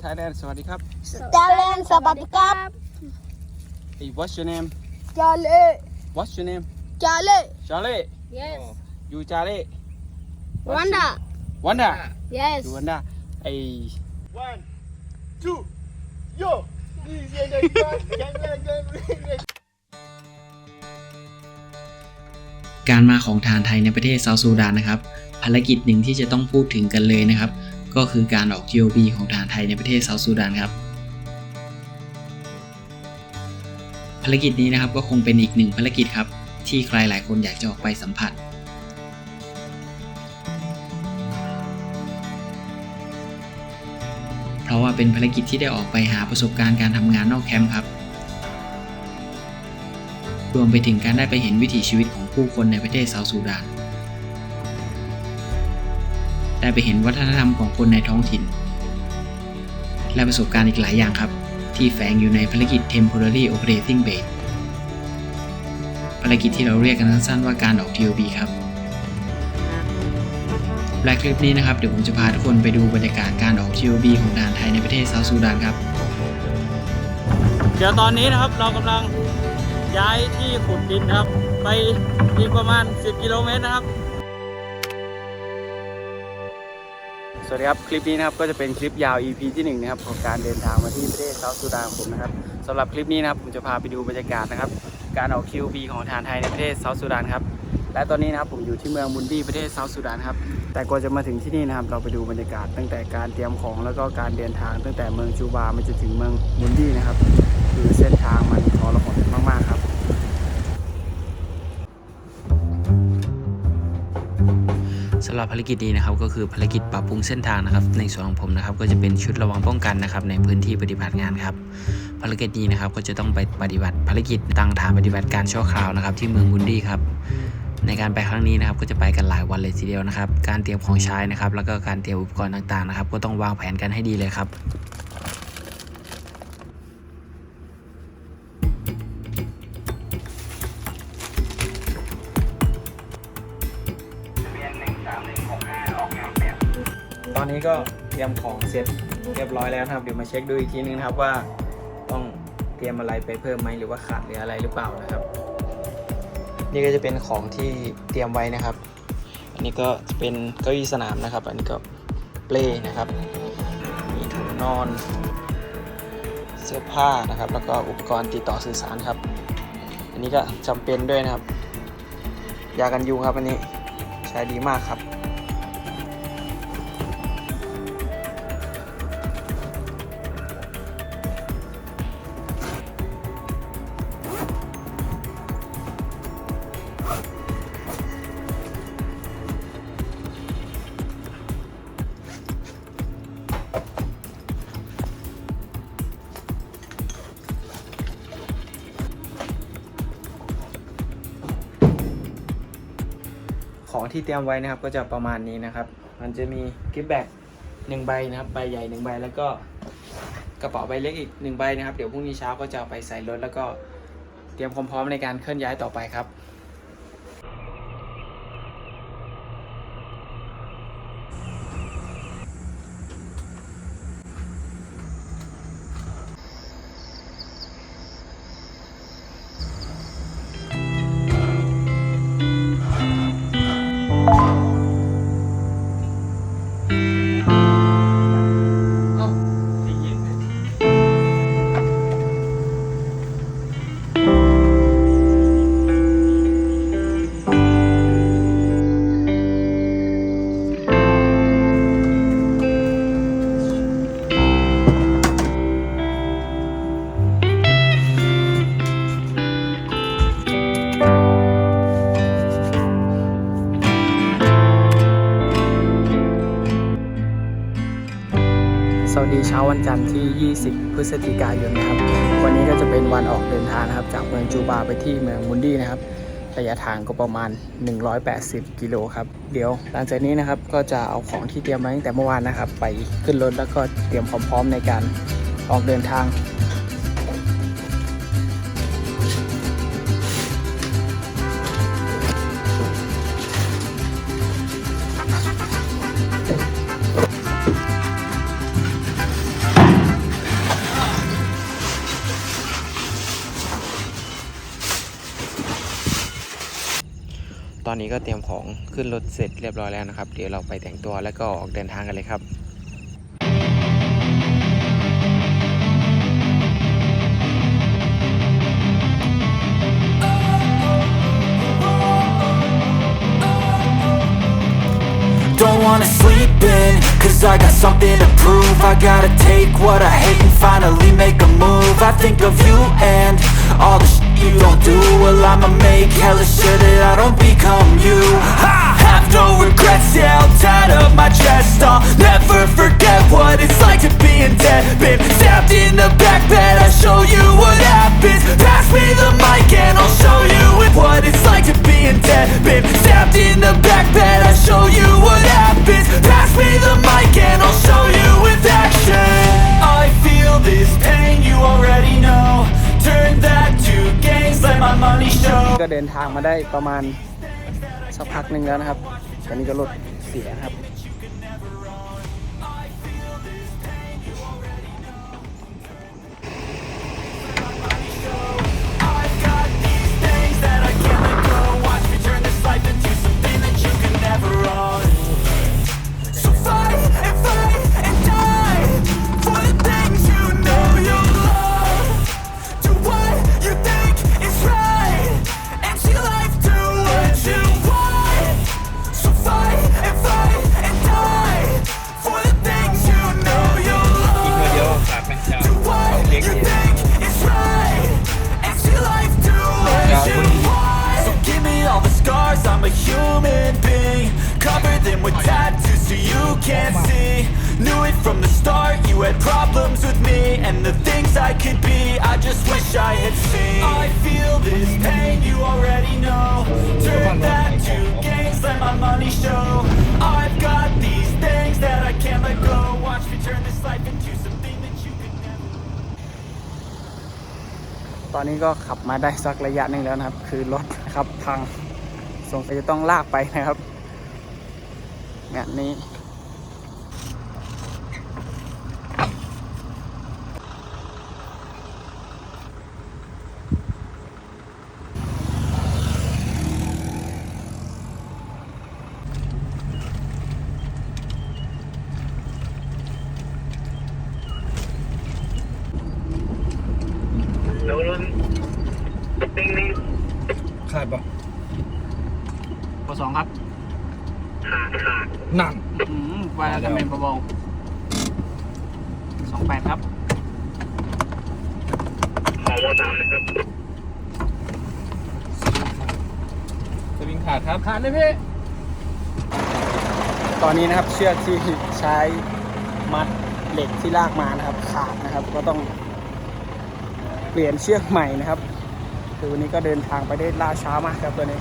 ไทยแลนด์สวัสดีครับจาเลนสวัสดีครับ Hey what's your name จาเล What's your name จาเล Charlie yes you Charlie Wanda Wanda yes you Wanda Hey One, two, yo! This is the first camera การมาของทหารไทยในประเทศเซาท์ซูดานนะครับ ภารกิจหนึ่งที่จะต้องพูดถึงกันเลยนะครับ ก็คือการออก GOB ของทหารไทยในประเทศเซาท์ซูดานครับภารกิจนี้นะครับก็คงเป็นอีกหนึ่งภารกิจครับ ที่ใครหลายคนอยากจะออกไปสัมผัส เพราะว่าเป็นภารกิจที่ได้ออกไปหาประสบการณ์การทำงานนอกแคมป์ครับ รวมไปถึงการได้ไปเห็นวิถีชีวิตของผู้คนในประเทศเซาท์ซูดาน ได้ไปเห็นวัฒนธรรมของคนในท้องถิ่น และประสบการณ์อีกหลายอย่างครับ ที่แฝงอยู่ในภารกิจ Temporary Operating Base ภารกิจที่เราเรียกกันสั้นๆว่าการออก TOB ครับ และคลิปนี้นะครับ เดี๋ยวผมจะพาทุกคนไปดูบรรยากาศการออก TOB ของทหารไทยในประเทศเซาท์ซูดานครับ เดี๋ยวตอนนี้นะครับเรากำลังย้ายที่ขุดดินครับ ไปอีกประมาณ 10 กิโลเมตรนะครับ สวัสดีครับ คลิปนี้นะครับก็จะเป็นคลิปยาว EP ที่1นะครับของการเดินทางมาที่ประเทศเซาท์ซูดานของผมนะครับสำหรับคลิปนี้นะครับผมจะพาไปดูบรรยากาศนะครับการออก QB ของทารไทยในประเทศเซาท์ซูดานครับและตอนนี้นะครับผมอยู่ที่เมืองมุนดีประเทศเซาท์ซูดานครับแต่กว่าจะมาถึงที่นี่นะครับเราไปดูบรรยากาศตั้งแต่การเตรียมของแล้วก็การเดินทางตั้งแต่เมืองจูบามาจนถึงเมืองมุนดีนะครับคือเส้นทางมันทรหดมากๆครับ หรับภารกิจนี้นะครับก็คือภารกิจปรับปรุงเส้นทางนะครับ ในส่วนของผมนะครับก็จะเป็นชุดระวังป้องกันนะครับในพื้นที่ปฏิบัติงานครับภารกิจนี้นะครับก็จะต้องไปปฏิบัติภารกิจตั้งฐานปฏิบัติการชั่วคราวนะครับที่เมืองบุนดี้ครับในการไปครั้งนี้นะครับก็จะไปกันหลายวันเลยทีเดียวนะครับ การเตรียมของใช้นะครับ แล้วก็การเตรียมอุปกรณ์ต่างๆนะครับ ก็ต้องวางแผนกันให้ดีเลยครับ รียมของเสร็จเรียบร้อยแล้วนะครับเดี๋ยวมาเช็คดูอีกทีนึงนะครับว่าต้องเตรียมอะไรไปเพิ่มไหมหรือว่าขาดหลืออะไรหรือเปล่านะครับ นี่ก็จะเป็นของที่เตรียมไว้นะครับ อันนี้ก็จะเป็นเก้าอี้สนามนะครับ อันนี้ก็เปลนะครับมีถุงนอน เสื้อผ้านะครับ แล้วก็อุปกรณ์ติดต่อสื่อสารครับ อันนี้ก็จำเป็นด้วยนะครับ ยากันยุงครับอันนี้ใช้ดีมากครับ ที่เตรียมไว้นะครับ ก็จะประมาณนี้นะครับ มันจะมีกิฟต์แบ็กหนึ่งใบนะครับ ใบใหญ่หนึ่งใบแล้วก็กระเป๋าใบเล็กอีกหนึ่งใบนะครับ เดี๋ยวพรุ่งนี้เช้าก็จะไปใส่รถแล้วก็เตรียมความพร้อมในการเคลื่อนย้ายต่อไปครับ เช้าวันจันทร์ที่ 20 พฤศจิกายนนะครับ วันนี้ก็จะเป็นวันออกเดินทางนะครับ จากเมืองจูบาไปที่เมืองมุนดี้นะครับระยะทางก็ประมาณ 180 กิโลครับ เดี๋ยวหลังจากนี้นะครับก็จะเอาของที่เตรียมไว้ตั้งแต่เมื่อวานนะครับ ไปขึ้นรถแล้วก็เตรียมความพร้อมในการออกเดินทาง ตอนนี้ก็เตรียมของขึ้นรถเสร็จเรียบร้อยแล้วนะครับ เดี๋ยวเราไปแต่งตัวแล้วก็ออกเดินทางกันเลยครับ Don't wanna sleep in, cause I got something to prove I gotta take what I hate and finally make a move I think of you and all the shit you don't do Well I'ma make hella sure that I don't become you. I have no regrets, yeah, I'll tie up my chest. I'll never forget what it's like to be in debt. Been stabbed in the back bed, I'll show you what happens. Pass me the mic and I'll show you what it's like to be in debt. Been stabbed in the back bed, I'll show you what ก็เดินทางมาได้ประมาณสักพักหนึ่งแล้วนะครับ ตอนนี้ก็รถเสียครับ ตอนนี้ก็ขับมาได้สักระยะหนึ่งแล้วนะครับ คือรถนะครับพังสงสัยจะต้องลากไปนะครับ แบบนี้ ขาดปะ ปสองครับ หนักอืมว่าแล้วจะเป็นเบาสองแปดครับสวิงขาดครับขาดเลยพี่ ตอนนี้นะครับเชือกที่ใช้มัดเหล็กที่ลากมานะครับ ขาดนะครับ ก็ต้องเปลี่ยนเชือกใหม่นะครับคือวันนี้ก็เดินทางไปได้ล่าช้ามากครับตัวนี้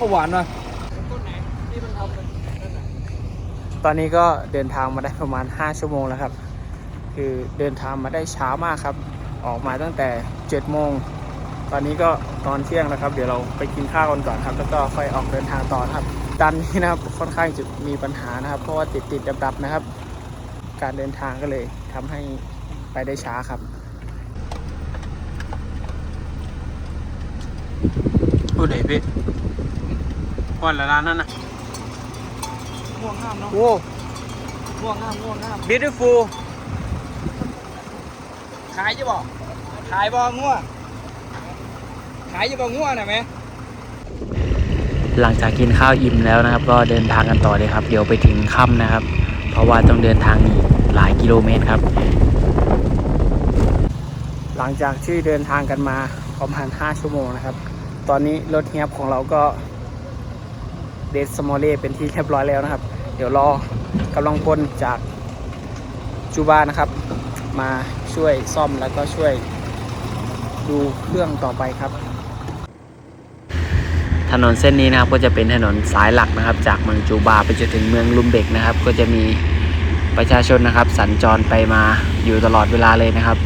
ก็หวานว่ะตอนนี้ก็เดินทางมาได้ประมาณ 5 ชั่วโมงแล้วครับ คือเดินทางมาได้ช้ามากครับ ออกมาตั้งแต่7โมง ตอนนี้ก็ตอนเที่ยงแล้วครับ เดี๋ยวเราไปกินข้าวกันก่อนครับ แล้วก็ค่อยออกเดินทางต่อครับดันนี้นะครับค่อนข้างจะมีปัญหานะครับ เพราะว่าติดติดดับดับนะครับ การเดินทางก็เลยทำให้ไปได้ช้าครับพูดไหน พี่วันละร้านนั่นนะง่วงห้ามเนาะโว้ง่วงห้ามง่วงห้าม beautiful ขายจะบอกขายบองัวขายจะบองัวนะไหมหลังจากกินข้าวอิ่มแล้วนะครับ ก็เดินทางกันต่อเลยครับ เดี๋ยวไปถึงค่ำนะครับ เพราะว่าต้องเดินทางอีกหลายกิโลเมตรครับ หลังจากที่เดินทางกันมาประมาณ 5 ชั่วโมงนะครับ ตอนนี้รถเฮียบของเราก็ เดสมอลเล่เป็นที่เรียบร้อยแล้วนะครับ เดี๋ยวรอกำลังพลจากจูบานะครับ มาช่วยซ่อมแล้วก็ช่วยดูเครื่องต่อไปครับ ถนนเส้นนี้นะครับก็จะเป็นถนนสายหลักนะครับ จากเมืองจูบาไปจนถึงเมืองลุมเบกนะครับ ก็จะมีประชาชนนะครับ สัญจรไปมาอยู่ตลอดเวลาเลยนะครับ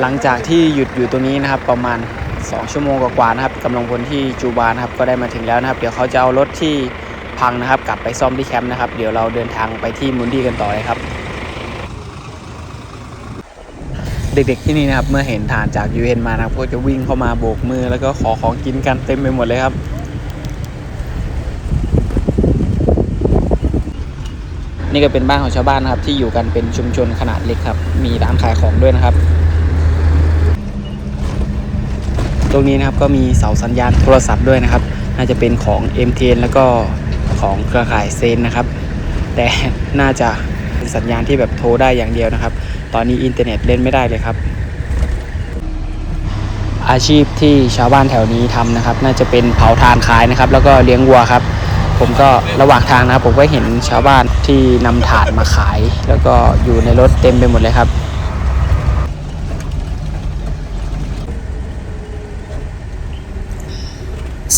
หลังจากที่หยุดอยู่ตรงนี้นะครับประมาณ 2 ชั่วโมงกว่าๆนะครับกำลังพลที่จูบานะครับก็ได้มาถึงแล้วนะครับ เดี๋ยวเขาจะเอารถที่พังนะครับ กลับไปซ่อมที่แคมป์นะครับ เดี๋ยวเราเดินทางไปที่มุนดี้กันต่อเลยครับ เด็กๆที่นี่นะครับ เมื่อเห็นฐานจาก UN มานะครับก็จะวิ่งเข้ามาโบกมือ แล้วก็ขอของกินกันเต็มไปหมดเลยครับนี่ก็เป็นบ้านของชาวบ้านนะครับที่อยู่กันเป็นชุมชนขนาดเล็กครับ มีร้านขายของด้วยนะครับ ตรงนี้นะครับก็มีเสาสัญญาณโทรศัพท์ด้วยนะครับ น่าจะเป็นของ MTN แล้วก็ของเครือข่ายเซนนะครับ แต่น่าจะเป็นสัญญาณที่แบบโทรได้อย่างเดียวนะครับ ตอนนี้อินเทอร์เน็ตเล่นไม่ได้เลยครับ อาชีพที่ชาวบ้านแถวนี้ทำนะครับ น่าจะเป็นเผาถ่านขายนะครับ แล้วก็เลี้ยงวัวครับ ผมก็ระหว่างทางนะครับ ผมก็เห็นชาวบ้านที่นำถ่านมาขาย แล้วก็อยู่ในรถเต็มไปหมดเลยครับ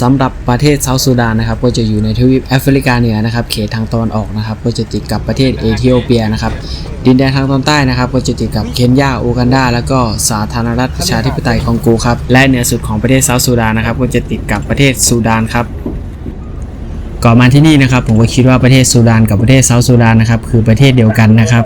สำหรับประเทศเซาท์ซูดานนะครับก็จะอยู่ในทวีปแอฟริกาเหนือนะครับเขตทางตอนออกนะครับก็จะติดกับประเทศเอธิโอเปียนะครับดินแดนทางตอนใต้นะครับก็จะติดกับเคนยาอูกันดา แล้วก็สาธารณรัฐประชาธิปไตยคองโกครับและเหนือสุดของประเทศเซาท์ซูดานนะครับก็จะติดกับประเทศซูดานครับ ก่อนมาที่นี่นะครับผมก็คิดว่าประเทศซูดานกับประเทศเซาท์ซูดานนะครับคือประเทศเดียวกันนะครับ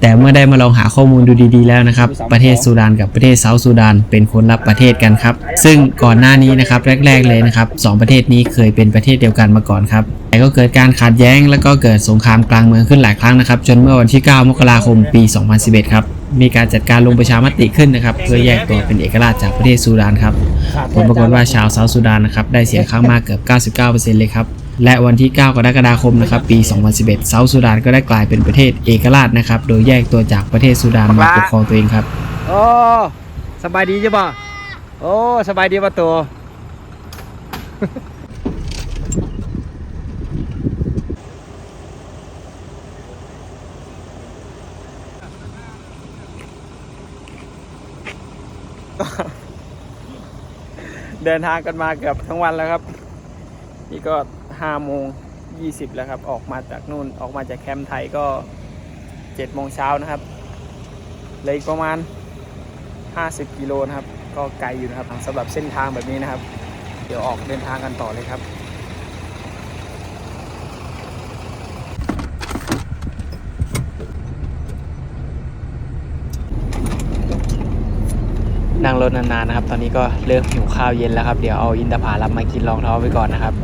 แต่เมื่อได้มาลองหาข้อมูลดูดีๆแล้วนะครับ ประเทศซูดานกับประเทศเซาท์ซูดานเป็นคนละประเทศกันครับ ซึ่งก่อนหน้านี้นะครับแรก ๆเลยนะครับสองประเทศนี้เคยเป็นประเทศเดียวกันมาก่อนครับแต่ก็เกิดการขัดแย้ง แล้วก็เกิดสงครามกลางเมืองขึ้นหลายครั้งนะครับ จนเมื่อวันที่ 9 มกราคม ปี 2011 ครับ มีการจัดการลงประชามติขึ้นนะครับ เพื่อแยกตัวเป็นเอกราชจากประเทศซูดานครับผลปรากฏว่าชาวเซาท์ซูดานนะครับได้เสียงข้างมากเกือบ 99%เลยครับและวันที่ 9 กรกฎาคมนะครับปี 2011เซาท์ซูดานก็ได้กลายเป็นประเทศเอกราชนะครับโดยแยกตัวจากประเทศซูดานมาปกครองตัวเองครับโอ้สบายดีจ้ะบ่โอ้สบายดีป่ะตัว เดินทางกันมาเกือบทั้งวันแล้วครับ นี่ก็ห้าโมงยี่สิบแล้วครับ ออกมาจากนู่นออกมาจากแคมป์ไทยก็เจ็ดโมงเช้านะครับเหลยอีกประมาณห้าสิบกิโลนะครับ ก็ไกลอยู่นะครับสำหรับเส้นทางแบบนี้นะครับ เดี๋ยวออกเดินทางกันต่อเลยครับ นั่งรถนานๆนะครับ ตอนนี้ก็เริ่มหิวข้าวเย็นแล้วครับ เดี๋ยวเอาอินทผลัมมากินรองท้องไว้ก่อนนะครับ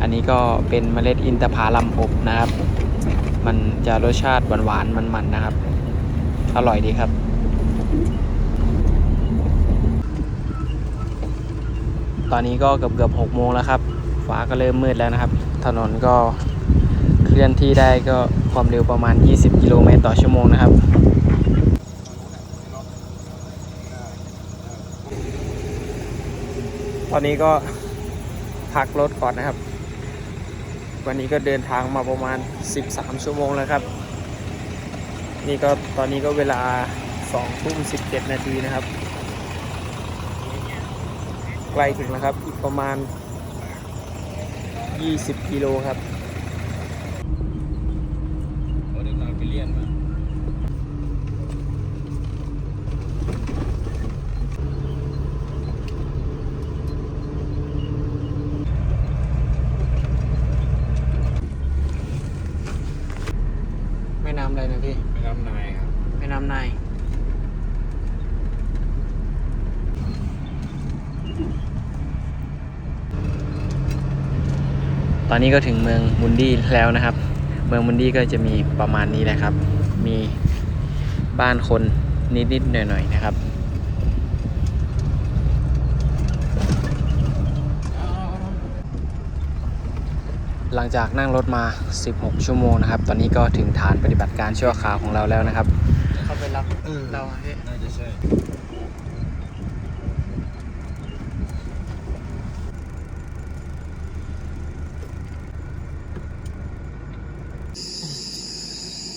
อันนี้ก็เป็นเมล็ดอินทผลัมอบนะครับ มันจะรสชาติหวานๆมันๆนะครับ อร่อยดีครับตอนนี้ก็เกือบเกือบหกโมงแล้วครับ ฟ้าก็เริ่มมืดแล้วนะครับ ถนนก็เคลื่อนที่ได้ก็ความเร็วประมาณ 20 กิโลเมตรต่อชั่วโมงนะครับ ตอนนี้ก็พักรถก่อนนะครับ วันนี้ก็เดินทางมาประมาณ 13 ชั่วโมงแล้วครับ นี่ก็ตอนนี้ก็เวลา2ทุ่ม17 นาทีนะครับ ใกล้ถึงแล้วครับ อีกประมาณ 20 กิโลครับ แม่น้ำอะไรนะพี่ ไม่รับนายครับ แม่น้ำนายตอ นนี้ก็ถึงเมืองมุนดี้แล้วนะครับ เมืองมุนดี้ก็จะมีประมาณนี้แหละครับ มีบ้านคนนิดๆหน่อยๆนะครับหลังจากนั่งรถมา 16 ชั่วโมงนะครับ ตอนนี้ก็ถึงฐานปฏิบัติการชั่วคราวของเราแล้วนะครับ เขาไปรับ เราพี่น่าจะใช่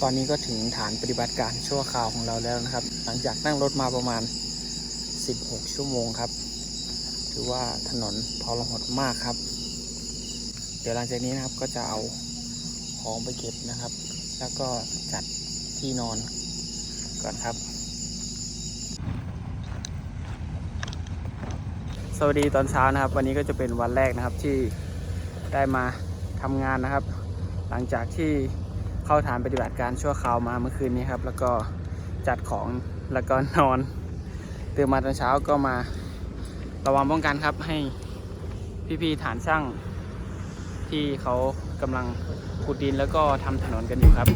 ตอนนี้ก็ถึงฐานปฏิบัติการชั่วคราวของเราแล้วนะครับ หลังจากนั่งรถมาประมาณ 16 ชั่วโมงครับ ถือว่าถนนทรหดมากครับ เดี๋ยวหลังจากนี้นะครับก็จะเอาของไปเก็บนะครับ แล้วก็จัดที่นอนก่อนครับ สวัสดีตอนเช้านะครับ วันนี้ก็จะเป็นวันแรกนะครับที่ได้มาทำงานนะครับ หลังจากที่ เข้าฐานปฏิบัติการชั่วคราวมาเมื่อคืนนี้ครับ แล้วก็จัดของแล้วก็นอนตื่นมาตอนเช้าก็มาระวังป้องกันครับให้พี่ๆฐานช่างที่เขากำลังขุดดินแล้วก็ทำถนนกันอยู่ครับ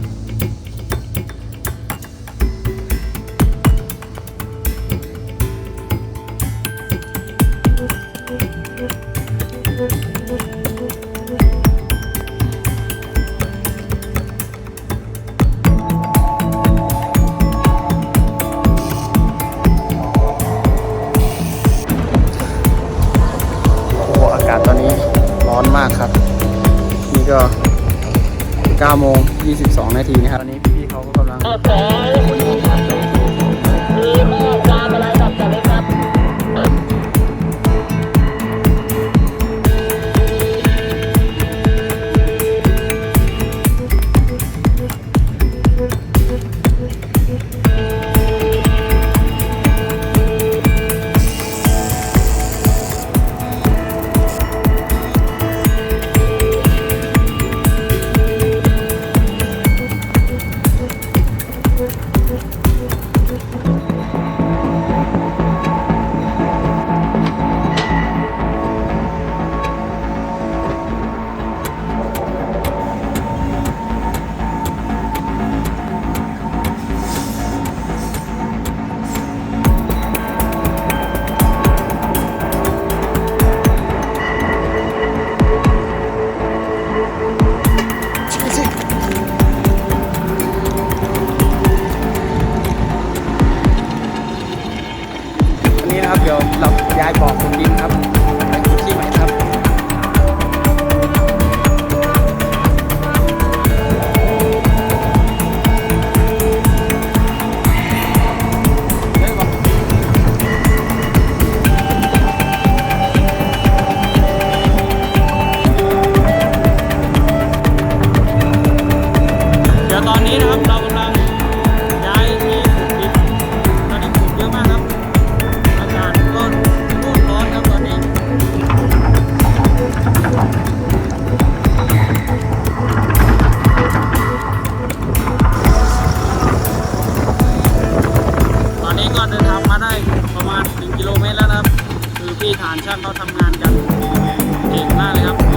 กินครับ ที่ฐานช่างเขาทำงานกันเก่งมากเลยครับ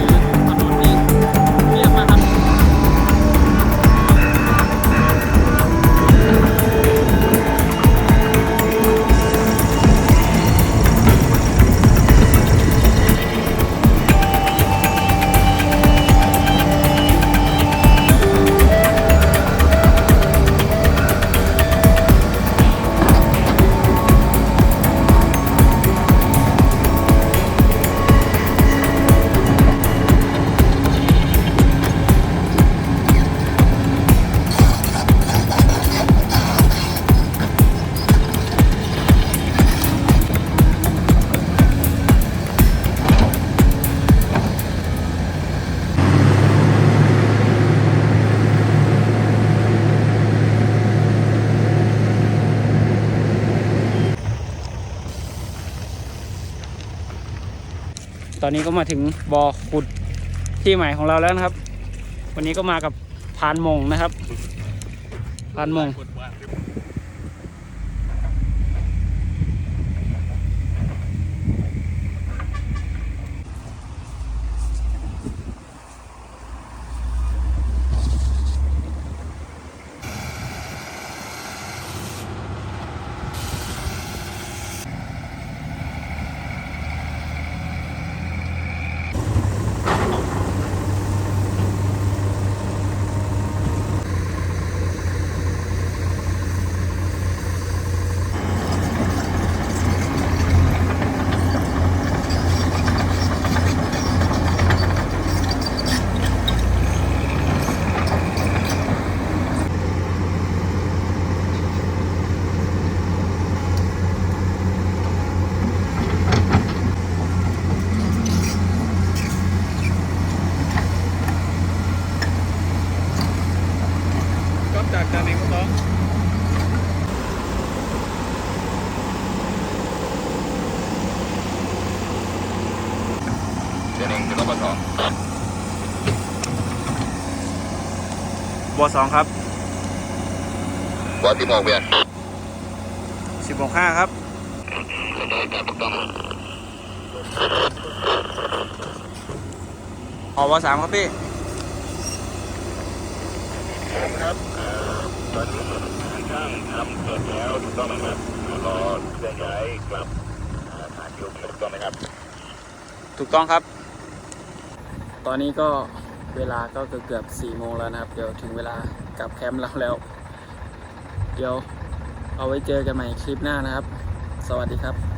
อนนี้ก็มาถึงบ่อขุดที่ใหม่ของเราแล้วนะครับ วันนี้ก็มากับพานมงนะครับ พานมง จากจานเงก็ต้องจานเองจะต้องบอสองบอสองครับบอสิบหกเบียร์สิบหกห้าครับออกบอสามครับพี่ครับ ตอนนี้ช่างทำเสร็จแล้วถูกต้องไหมครับรอเคลื่อนย้ายกลับฐานยุถูกต้องไหมครับ ถูกต้องครับ ตอนนี้ก็เวลาก็เกือบเกือบสี่โมงแล้วนะครับ เดี๋ยวถึงเวลากลับแคมป์เราแล้ว เดี๋ยวเอาไว้เจอกันใหม่คลิปหน้านะครับ สวัสดีครับ